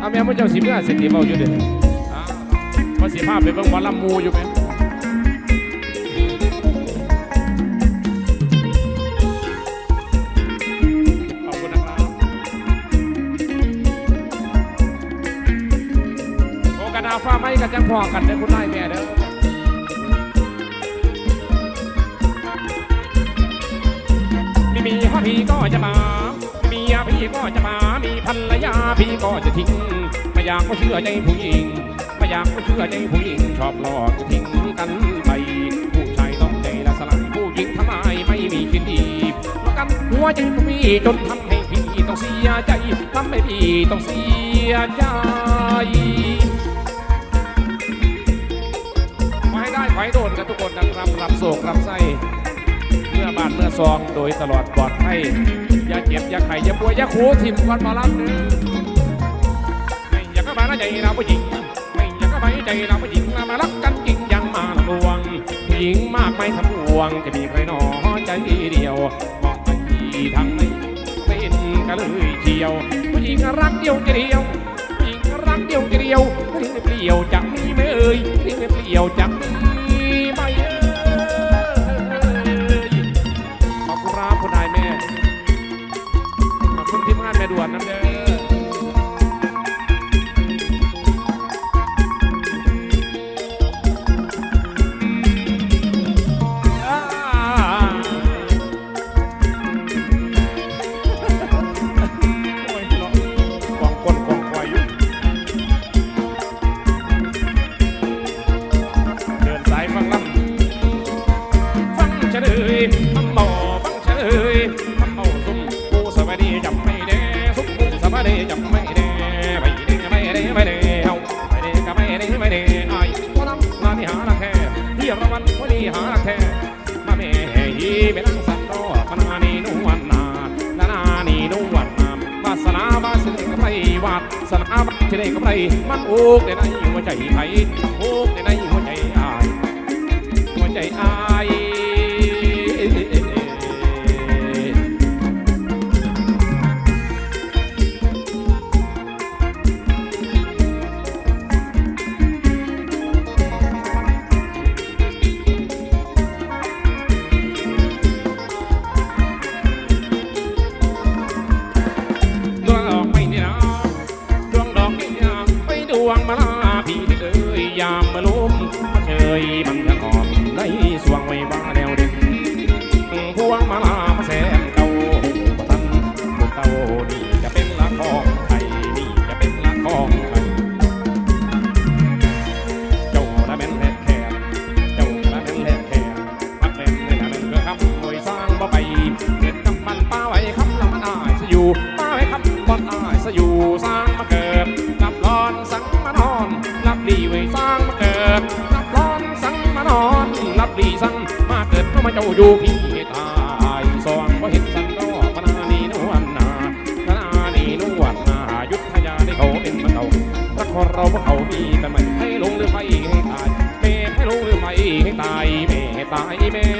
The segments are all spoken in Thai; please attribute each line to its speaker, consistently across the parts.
Speaker 1: เอาแม่มุ่เจ้าสิเมื่อสิติเบาอยู่เด้ออ้าวมาสิภาพไปเบิ่งหมอลำมูอยู่ไหมขอบคุณนะครับโกระดาฟ้าไม้กันจังพอกันเด้อคุณนายแม่เด้อมีมีพ่อพีก็จะมา พี่ก็จะมามีภรรยาพี่ก็จะทิ้ง ไม่อยากก็เชื่อใจผู้หญิง ไม่อยากก็เชื่อใจผู้หญิง ชอบหลอกทิ้งกันไปผู้ชายต้องใจละสลายผู้หญิงทำไมไม่มีคิดดีแล้วกันหัวใจของพี่จนทำให้พี่ต้องเสียใจทำให้พี่ต้องเสียใจขอให้ได้ขอให้โดนกันทุกคนนะครับรับโศกรับไส้เมื่อบานเมื่อซองโดยตลอดปลอดภัย อย่าเจ็บอย่าไข้อย่าป่วยอย่าคูทิมก่อนมาลับเนื้อไม่อยากก็มาละใจเราผู้หญิง ไม่อยากก็ไปใจเราผู้หญิงมามารักกันจริงยังมาลวงผู้หญิงมากไม่ทำห่วงจะมีใครหนอใจเดียวมองไปทางไหนเป็นกันเลยเชียว ผู้หญิงรักเดียวจะเดียวผู้หญิงรักเดียวจะเดียวผู้หญิงเปลี่ยวจะมีไหมเอ่ยผู้หญิงเปลี่ยวจะมี นีนวลนามวาสนาบาสิเดกับไรวาสนาบาสิเดกับไรมันอุกในหัวใจไผ่อุกในหัวใน จ้าอยู่พี่ตายสองเพราะเห็นสันดอกปนานีนวลนาพนานีนวลนายุทธยาได้เขาเป็นมาเก่ารักของเราเพราะเขามีแต่ไม่ให้ลงหรือไม่ให้ตายเมให้ลงหรือไม่ให้ตายเมให้ตายเม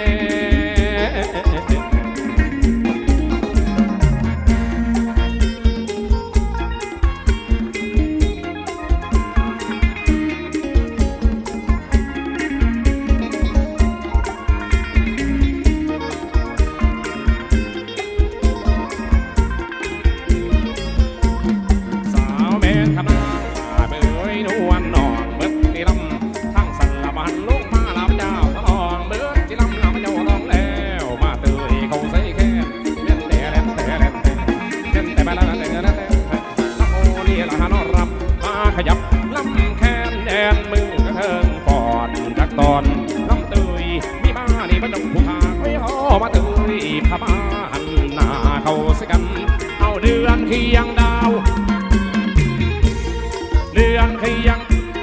Speaker 1: ดือนขยัง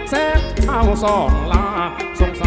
Speaker 1: แสงเข้าสองลาสงสาร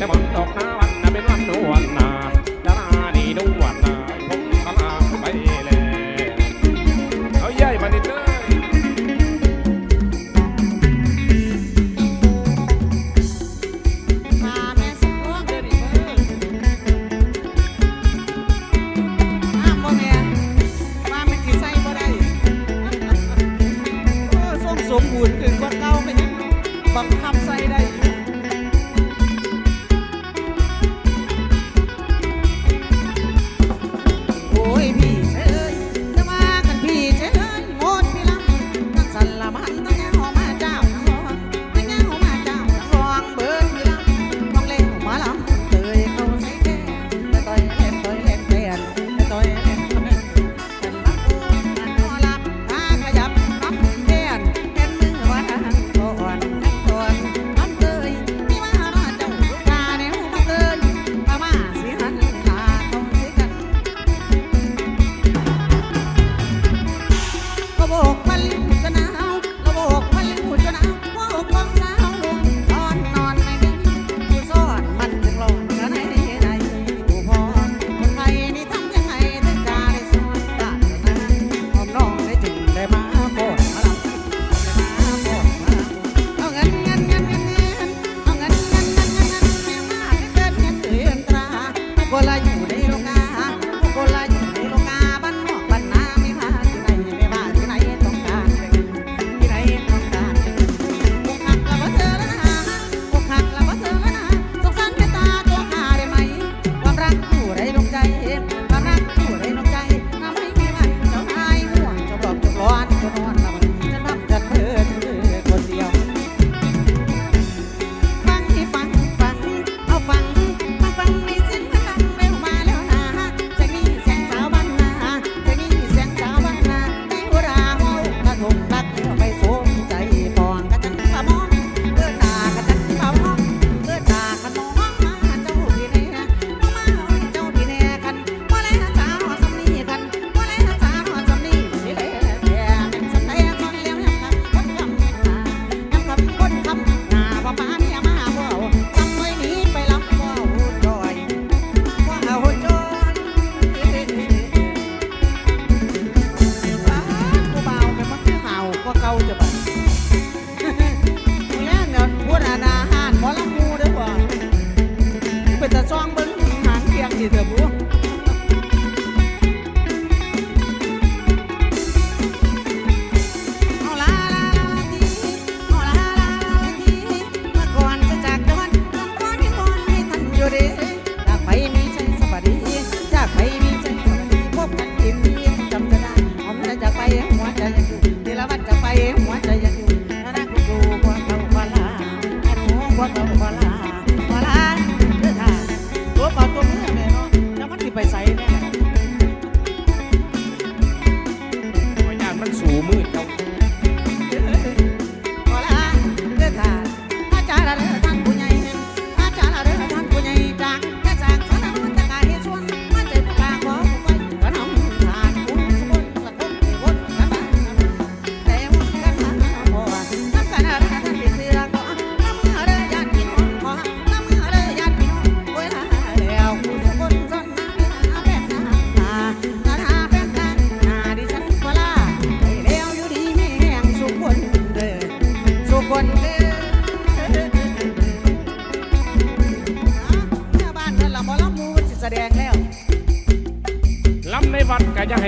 Speaker 1: น้ำมันตกน้ำ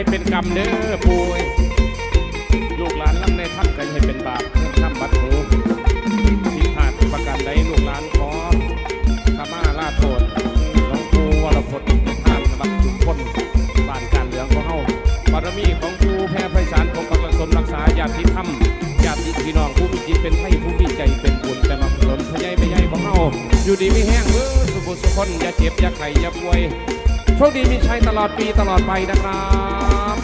Speaker 1: ให้เป็นก
Speaker 2: รรมเด้อป่วยลูกหลานล่ำในท่านกันให้เป็นบาปเพื่อทำบัตรหูที่ขาดประกันได้ลูกหลา
Speaker 1: นขอขมาลาโทษน้องปูวรพจน์ท่านบัตรจุคนบานการเหลืองของเฮาบารมีของปูแพ้ไพศาลของกำลังสนรักษาญาติธรรมญาติพี่น้องผู้มีจิตเป็นไทยผู้มีใจเป็นบุญแต่มาผลพยายไม่ยายของเฮาอยู่ดีไม่แห้งเมื่อสุบุสุคนอย่าเจ็บอย่าไข่อย่าป่วย ชคดีมีชัยตลอดปีตลอดไปนะครับ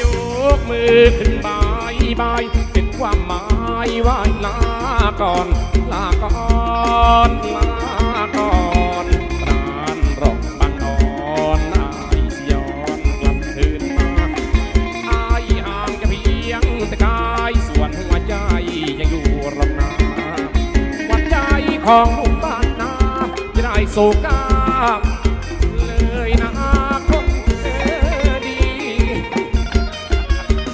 Speaker 1: ยกมือขึ้นบายบายเป็นความหมายว่าลาก่อน ลาก่อนลา ของลูกบ้านนาจะได้โศกาเลยนะคนเออดี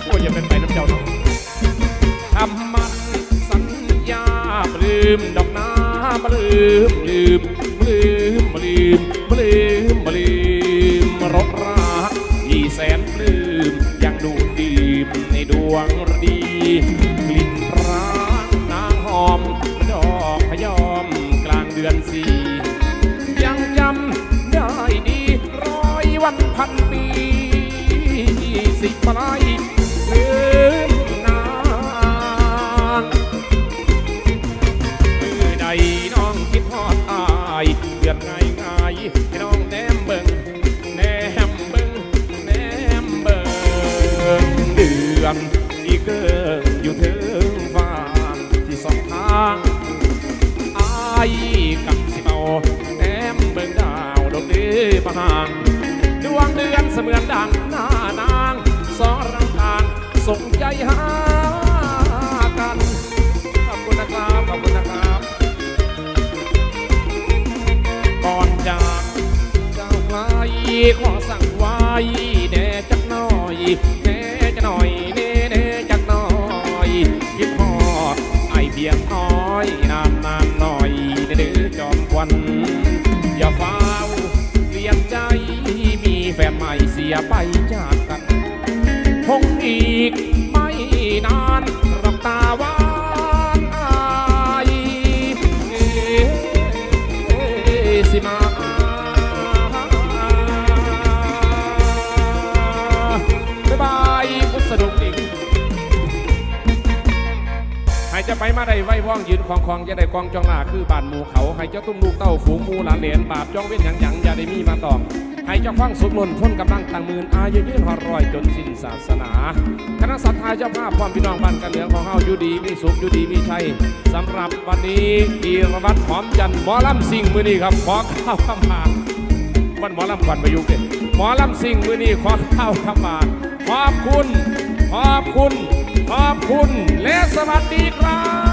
Speaker 1: โอ้ยอย่าเป็นไปน้ำเจ้าเนาะทำมันสัญญาลืมดอกนาบลืมลืมลืม สี่ ยังจำได้ดีร้อยวันพันปีที่สิบปลาย ขอสั่งไว้แน่จักหน่อยแน่จะหน่อยแน่แน่จักหน่อยคิดพอไอเบียงน้อยนานนานหน่อยเดื้อจอมควันอย่าเฝ้าเลียนใจมีแฟนใหม่เสียไปจากกันคงอีกไม่นานรับตาวานอายเอ่สิมา จะไปมาได้ไว้ว่องยืนของของจะได้กองจองหลาคือบานหมูเขาให้เจ้าตุ้มลูกเต้าฝูงมูหลานเหลนบาปจ้องเว้นหยังหยังอย่าได้มีมาตองให้เจ้าฟังสุดมนต์พ้นกำลังต่างหมื่นอายุยืนหอดรอยจนสิ้นศาสนาคณะสัตยาเจ้าภาพความพี่น้องบ้านกันเหลืองของเฮาอยู่ดีมีสุขอยู่ดีมีชัยสำหรับวันนี้กีรวัตรหอมจันหมอลำสิ่งมือนี้ครับขอข้าวข้ามาวันหมอลำก่อนประยุกต์เด้หมอลำสิ่งมือนี้ขอข้าวข้ามาขอบคุณขอบคุณ ขอบคุณและสวัสดีครับ